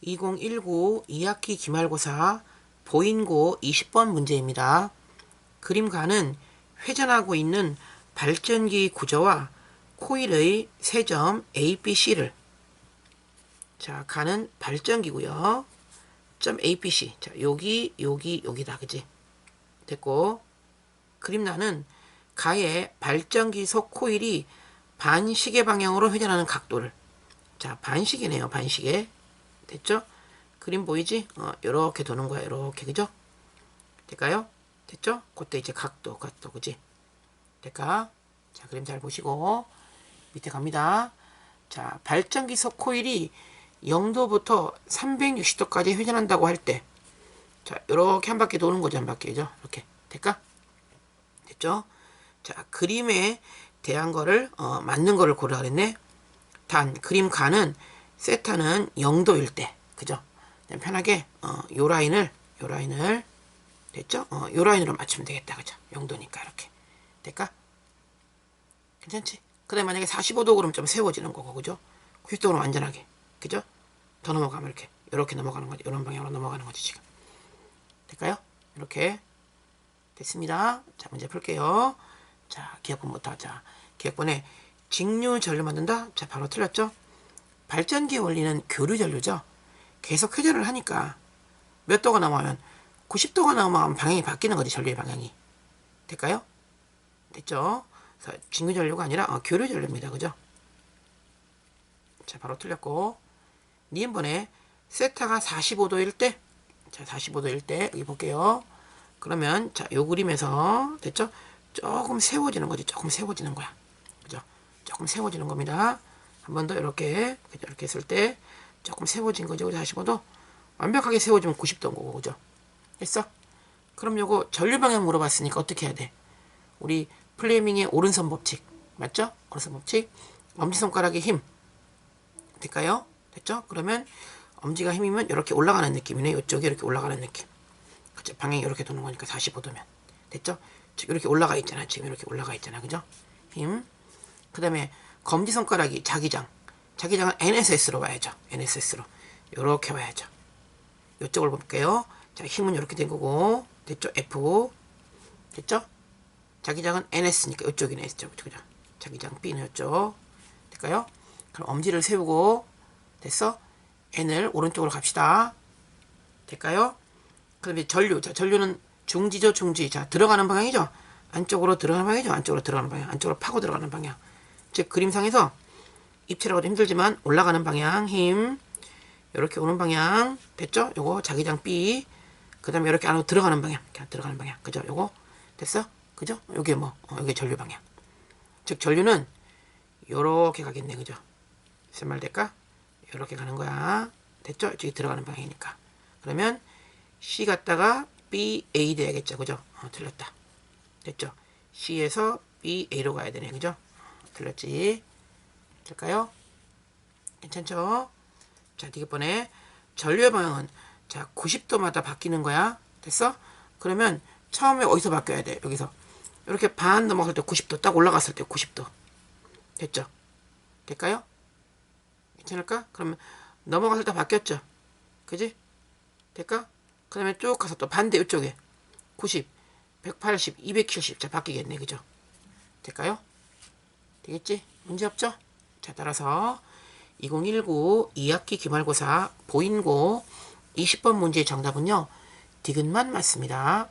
2019 2학기 기말고사 보인고 20번 문제입니다. 그림가는 회전하고 있는 발전기 구조와 코일의 세 점 A, B, C를 자, 가는 발전기고요. 점 A, B, C. 자, 여기, 여기, 여기다. 그지? 됐고. 그림나는 가의 발전기 속 코일이 반시계 방향으로 회전하는 각도를 자, 반시계네요. 반시계. 됐죠? 그림 보이지? 어, 요렇게 도는 거야. 요렇게. 그죠? 될까요? 됐죠? 그때 이제 각도, 각도. 그지? 될까? 자, 그림 잘 보시고 밑에 갑니다. 자, 발전기 속 코일이 0도부터 360도까지 회전한다고 할 때, 자, 요렇게 한 바퀴 도는 거죠, 한 바퀴 죠. 이렇게. 될까? 됐죠? 자, 그림에 대한 거를, 어, 맞는 거를 고르라 그랬네. 단, 그림 가는 세타는 0도일 때, 그죠? 그냥 편하게, 어, 요 라인을, 요 라인을, 됐죠? 어, 요 라인으로 맞추면 되겠다, 그죠? 0도니까, 이렇게. 될까? 괜찮지? 그래, 만약에 45도 그러면 좀 세워지는 거고, 그죠? 90도로 완전하게. 그죠? 더 넘어가면 이렇게 이렇게 넘어가는 거지 이런 방향으로 넘어가는 거지 지금 될까요? 이렇게 됐습니다. 자 문제 풀게요. 자 기억본부터 자 기억본에 직류 전류 만든다. 자 바로 틀렸죠? 발전기 원리는 교류 전류죠. 계속 회전을 하니까 몇 도가 넘어가면 90도가 넘어가면 방향이 바뀌는 거지 전류의 방향이 될까요? 됐죠? 그래서 직류 전류가 아니라 어, 교류 전류입니다. 그죠? 자 바로 틀렸고 니은번에 세타가 45도일 때, 자, 45도일 때, 여기 볼게요. 그러면, 자, 요 그림에서, 됐죠? 조금 세워지는 거지. 조금 세워지는 거야. 그죠? 조금 세워지는 겁니다. 한 번 더 이렇게? 이렇게 했을 때, 조금 세워진 거죠. 45도. 완벽하게 세워지면 90도인 거고, 그죠? 됐어? 그럼 요거 전류 방향 물어봤으니까 어떻게 해야 돼? 우리 플레밍의 오른손 법칙. 맞죠? 오른손 법칙. 엄지손가락의 힘. 될까요? 됐죠? 그러면 엄지가 힘이면 이렇게 올라가는 느낌이네. 이쪽이 이렇게 올라가는 느낌. 그죠? 방향이 이렇게 도는 거니까 45도면. 됐죠? 이렇게 올라가 있잖아. 지금 이렇게 올라가 있잖아. 그죠? 힘. 그 다음에 검지손가락이 자기장. 자기장은 NSS로 와야죠. NSS로. 이렇게 와야죠. 이쪽을 볼게요. 자, 힘은 이렇게 된 거고. 됐죠? F. 됐죠? 자기장은 NS니까 이쪽이네. 이쪽. 그죠? 자기장 B는 이쪽. 될까요? 그럼 엄지를 세우고 됐어? n을 오른쪽으로 갑시다. 될까요? 그 다음에 전류. 자, 전류는 중지죠, 중지. 자, 들어가는 방향이죠. 안쪽으로 들어가는 방향이죠. 안쪽으로 들어가는 방향. 안쪽으로 파고 들어가는 방향. 즉 그림상에서 입체라고 힘들지만 올라가는 방향 힘 이렇게 오는 방향 됐죠? 요거 자기장 B 그 다음에 이렇게 안으로 들어가는 방향 들어가는 방향 그죠? 요거 됐어? 그죠? 요게 뭐 어, 요게 전류 방향 즉 전류는 요렇게 가겠네 그죠? 무슨 말 될까? 이렇게 가는 거야. 됐죠? 저기 들어가는 방향이니까. 그러면 C 갔다가 B, A 돼야겠죠. 그죠? 어, 틀렸다. 됐죠? C에서 B, A로 가야 되네. 그죠? 어, 틀렸지? 될까요? 괜찮죠? 자, 이번에 전류의 방향은 자, 90도마다 바뀌는 거야. 됐어? 그러면 처음에 어디서 바뀌어야 돼? 여기서. 이렇게 반 넘어갈 때 90도, 딱 올라갔을 때 90도. 됐죠? 될까요? 괜찮을까? 그러면 넘어갔을 때 바뀌었죠? 그지? 될까? 그 다음에 쭉 가서 또 반대 이쪽에 90, 180, 270. 자, 바뀌겠네. 그죠? 될까요? 되겠지? 문제 없죠? 자, 따라서 2019 2학기 기말고사 보인고 20번 문제의 정답은요. 디귿만 맞습니다.